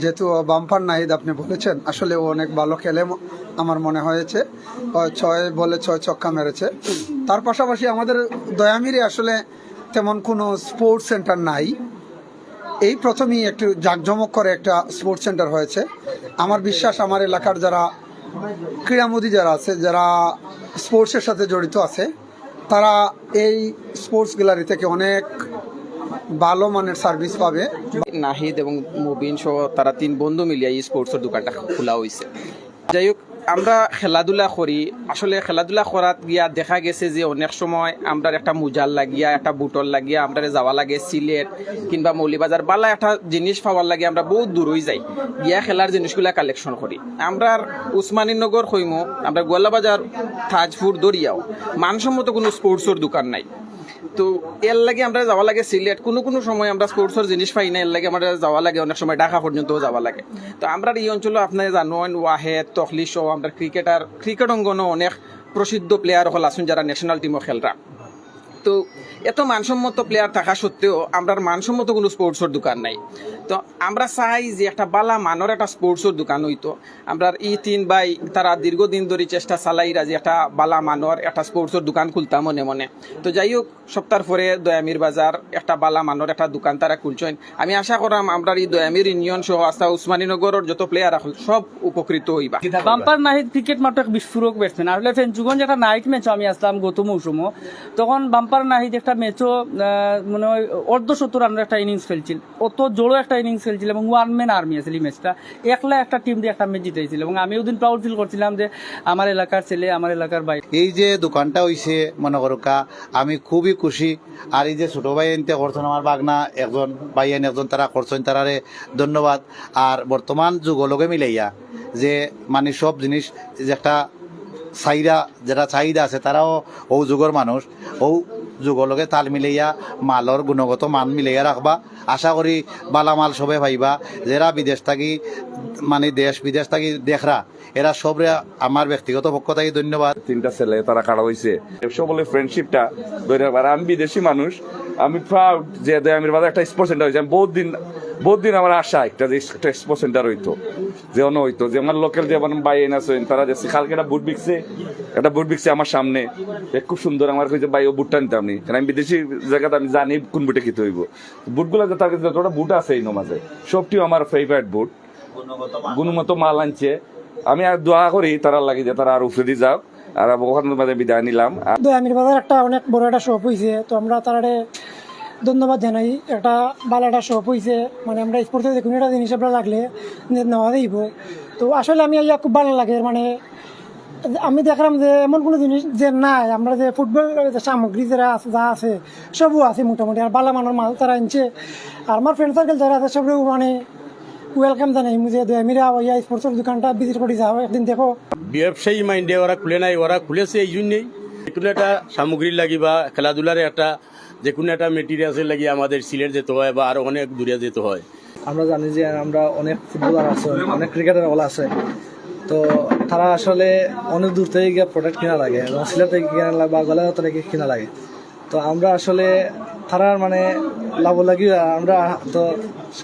যেহেতু বাম্পার নাহিদ আপনি বলেছেন, আসলে ও অনেক ভালো খেলে আমার মনে হয়েছে। ছয় বলে ছয় ছক্কা মেরেছে। তার পাশাপাশি আমাদের দয়ামিরে আসলে তেমন কোনো স্পোর্টস সেন্টার নাই। এই প্রথমেই একটু জাঁকজমক করে একটা স্পোর্টস সেন্টার হয়েছে। আমার বিশ্বাস, আমার এলাকার যারা ক্রীড়ামোদী যারা আছে, যারা স্পোর্টসের সাথে জড়িত আছে, তারা এই স্পোর্টস গ্যালারি থেকে অনেক ভালো মানের সার্ভিস পাবে। নাহিদ এবং মুবিন সহ তারা তিন বন্ধু মিলিয়ে এই স্পোর্টসের দোকানটা খোলা হয়েছে যাই হোক, আমরা খেলাধুলা করি। আসলে খেলাধুলা করাত গিয়া দেখা গেছে যে অনেক সময় আমরা একটা মুজাল লাগিয়া, একটা বুটল লাগিয়া আমরা যাওয়া লাগে সিলেট কিংবা মৌলিবাজার, বালা একটা জিনিস পাওয়ার লাগে আমরা বহুত দূরই যাই, গিয়া খেলার জিনিসগুলা কালেকশন করি। আমরা উসমানীনগর হইমো, আমরা গোয়ালাবাজার তাজপুর, দরিয়াও, মানসম্মত কোনো স্পোর্টসের দোকান নাই। তো এর লাগে আমরা যাওয়া লাগে সিলেট। কোনো কোনো সময় আমরা স্পোর্টসের জিনিস পাই না, এর লাগে আমরা যাওয়া লাগে, অনেক সময় ঢাকা পর্যন্ত যাওয়া লাগে। তো আমরা এই অঞ্চলে আপনার জানোয়েন ওয়াহেদ তখলি সহ আমরা ক্রিকেটার ক্রিকেট অঙ্গনও অনেক প্রসিদ্ধ প্লেয়ার হল আসুন যারা ন্যাশনাল টিমও খেলরা তো এত মানসম্মত প্লেয়ার থাকা সত্ত্বেও আমরা মানসম্মত কোনো স্পোর্টসের দোকান নাই। তো আমরা চাই যে একটা বালা মানের একটা স্পোর্টসের দোকান হইতো। আমরা ই তিন বাই তারা দীর্ঘদিন ধরে চেষ্টা চালাইরা যে একটা বালা মানের একটা স্পোর্টসের দোকান খুলতাম মনে মনে। তো যাই হোক সপ্তাহ পরে দয়ামির বাজার একটা বালা মানের একটা দোকান তারা খুলছেন। আমি আশা করাম আমরা এই দয়ামির ইউনিয়ন সহ আস্তা উসমানীনগরের যত প্লেয়ার আছে, সব উপকৃত হইবা। বাম্পার নাহিদ ক্রিকেট মাত্র বিস্ফোরক ব্যাটসম্যান আসলে ফেঞ্চুগঞ্জ একটা নাইট ম্যাচ আমি আসলাম গত মৌসুম, তখন বাম্পার নাহিদ একটা ম্যাচও মনে অর্ধ সত্তর রানের একটা ইনিংস খেলছিল। অত জোরো একটা ইনিংস খেলছিল এবং ওয়ান ম্যান আর্মি আছিল এই ম্যাচটা একলা একটা টিম দিয়ে একটা ম্যাচ জিতেছিল এবং আমি ওদিন প্রাউড ফিল করছিলাম যে আমার এলাকার ছেলে, আমার এলাকার বাইরে এই যে দোকানটা হইছে, মনে করো কা, আমি খুবই খুশি। আর এই যে ছোট ভাই এনতে করছেন, আমার বাগনা একজন, ভাই এন একজন, তারা করছেন, তারারে ধন্যবাদ। আর বর্তমান যুগলগে মিলাইয়া যে মানে সব জিনিস, যে একটা চাহিদা যেটা চাহিদা আছে, তারাও ও যুগর মানুষ। ও যুগলগে তাল মিলাইয়া মালর গুণগত মান মিলাইয়া রাখবা আশা করি বালা মাল সবে ভাইবা, যারা বিদেশ থাকি মানে দেশ বিদেশ থাকি দেখরা, এরা সবরে আমার ব্যক্তিগত পক্ষ থেকে ধন্যবাদ। তিনটা ছেলে তারা কাড়া হয়েছে সকলে ফ্রেন্ডশিপটা ধরে আমি বিদেশি মানুষ আমি প্রাউড যে আমি বাজার একটা স্পোর্টস সেন্টার হয়েছে। আমি বহুত দিন বহুত দিন আমার আশা একটা যে একটা স্পোর্টস সেন্টার হইতো যে অন্য হইতো যে আমার লোকাল যে আমার বাই এন আছেন তারা যে কালকে একটা বুট বিকছে একটা বুট বিকছে আমার সামনে। খুব সুন্দর আমার কইছে ভাই ও বুটটা নিতাম নি। কারণ আমি বিদেশি জায়গাতে আমি জানি কোন বুটে খেতে হইব। বুটগুলো যে তার কাছে যতটা বুট আছে এই নমাজে সবটিও আমার ফেভারিট বুট গুণগত মাল আনছে। আমি আর দোয়া করি তারা লাগে যে তারা আর উপরে দিয়ে যাও আর ওখান মাঝে বিদায় নিলাম। আর দয়ামির বাজার একটা অনেক বড় একটা শপ হয়েছে তো আমরা তারারে ধন্যবাদ জানাই। একটা ভালো একটা শপ হয়েছে মানে আমরা স্পোর্টসে কোনো একটা জিনিস আমরা লাগলে নেওয়া দিব তো আসলে আমি ইয়া খুব ভালো লাগে মানে আমি দেখলাম যে এমন কোনো জিনিস যে নাই, আমরা যে ফুটবল সামগ্রী যারা আছে, যা আছে, সবও আছে মোটামুটি, আর ভালো মানের মাল তারা আনছে। আর আমার ফ্রেন্ড সার্কেল যারা আছে, সবও মানে ওয়েলকাম জানাই যে দয়ামিরা ইয়া স্পোর্টসের দোকানটা ভিজিট করে যাও একদিন দেখো ব্যবসায়ী মাইন্ডে ওরা খুলে নাই ওরা খুলেছে এই জন্যেই কোনো একটা সামগ্রী লাগি বা খেলাধুলার একটা যে কোনো একটা মেটেরিয়ালসের লাগি আমাদের সিলেট যেতে হয় বা আরও অনেক দূরে যেতে হয় আমরা জানি যে আমরা অনেক ফুটবলার আছে অনেক ক্রিকেটার ওলা আছে। তো তারা আসলে অনেক দূর থেকে গিয়ে প্রোডাক্ট কিনা লাগে এবং সিলেট থেকে কিনা লাগে বা গলাঘাট থেকে কিনা লাগে। তো আমরা আসলে তারার মানে লাভ লাগি আমরা তো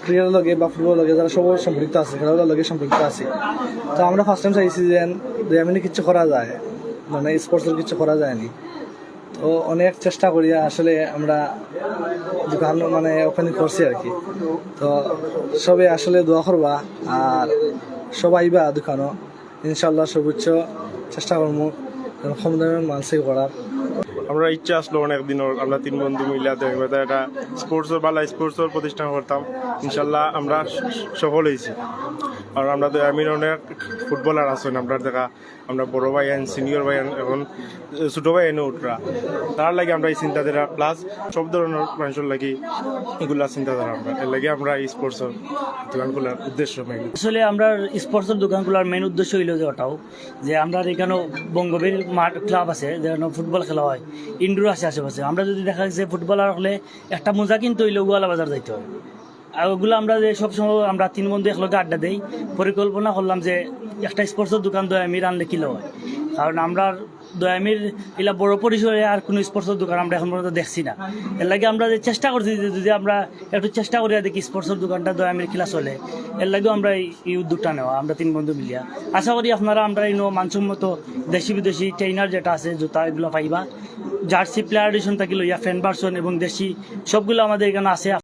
ক্রিকেটের লগে বা ফুটবল লগে যারা সব সম্পৃক্ত আছে, খেলাধুলার লগে সম্পৃক্ত আছে। তো আমরা ফার্স্ট টাইম চাইছি যে এমনি কিছু করা যায় মানে স্পোর্টসের কিছু করা যায়নি। তো অনেক চেষ্টা করি আসলে আমরা দোকান মানে ওপেনিং করছি আর কি। তো সবে আসলে দোয়া করবা, আর সবাই বা দোকানও। ইনশাল্লাহ সর্বোচ্চ চেষ্টা করব কম দামে মানসিক করার। আমরা ইচ্ছা আসলো অনেক দিন আমরা তিন বন্ধু মিলিয়া দেখবে একটা স্পোর্টসের বালা স্পোর্টসের প্রতিষ্ঠান করতাম। ইনশাল্লাহ আমরা সফল হয়েছি। আর আমরা তো আমি অনেক ফুটবলার আছেন আমরা দেখা, আমরা বড় ভাই আইন সিনিয়র ভাই এখন ছোট ভাই এনে উঠরা। তার লাগে আমরা এই চিন্তাধারা প্লাস সব ধরনের মানুষের লাগি এগুলা চিন্তাধারা আমরা। এর লাগে আমরা স্পোর্টসের দোকান খোলার উদ্দেশ্য মেইন আসলে আমরা স্পোর্টসের দোকানগুলোর মেন উদ্দেশ্য হইল যে ওটাও, যে আমরা এখানে বঙ্গবীর মাঠ ক্লাব আছে, যেখানে ফুটবল খেলা হয় ইনডোর আছে আশেপাশে। আমরা যদি দেখা যাচ্ছে ফুটবলার হলে একটা মোজা কিনতে হইলে গোয়ালা বাজার যাইতে হয়। আর ওগুলো আমরা যে সবসময় আমরা তিন বন্ধু একলগে আড্ডা দেই, পরিকল্পনা করলাম যে একটা স্পোর্টসের দোকান দয়ামির আনলে কিলো হয় কারণ আমরা দয়ামির এলা বড় পরিসরে আর কোনো স্পোর্টসের দোকান আমরা এখন পর্যন্ত দেখছি না। এর লাগে আমরা যে চেষ্টা করছি যে যদি আমরা একটু চেষ্টা করি দেখি স্পোর্টসের দোকানটা দয়ামির খেলা চলে, এর লাগেও আমরা এই- উদ্যোগটা নেওয়া, আমরা তিন বন্ধু মিলিয়া। আশা করি আপনারা আমরা এই মানসম্মত দেশি বিদেশি ট্রেনার যেটা আছে, জুতা এগুলো পাইবা। জার্সি প্লেয়ার এডিশন থাকি লইয়া ফ্যান ভার্সন এবং দেশি সবগুলো আমাদের এখানে আছে।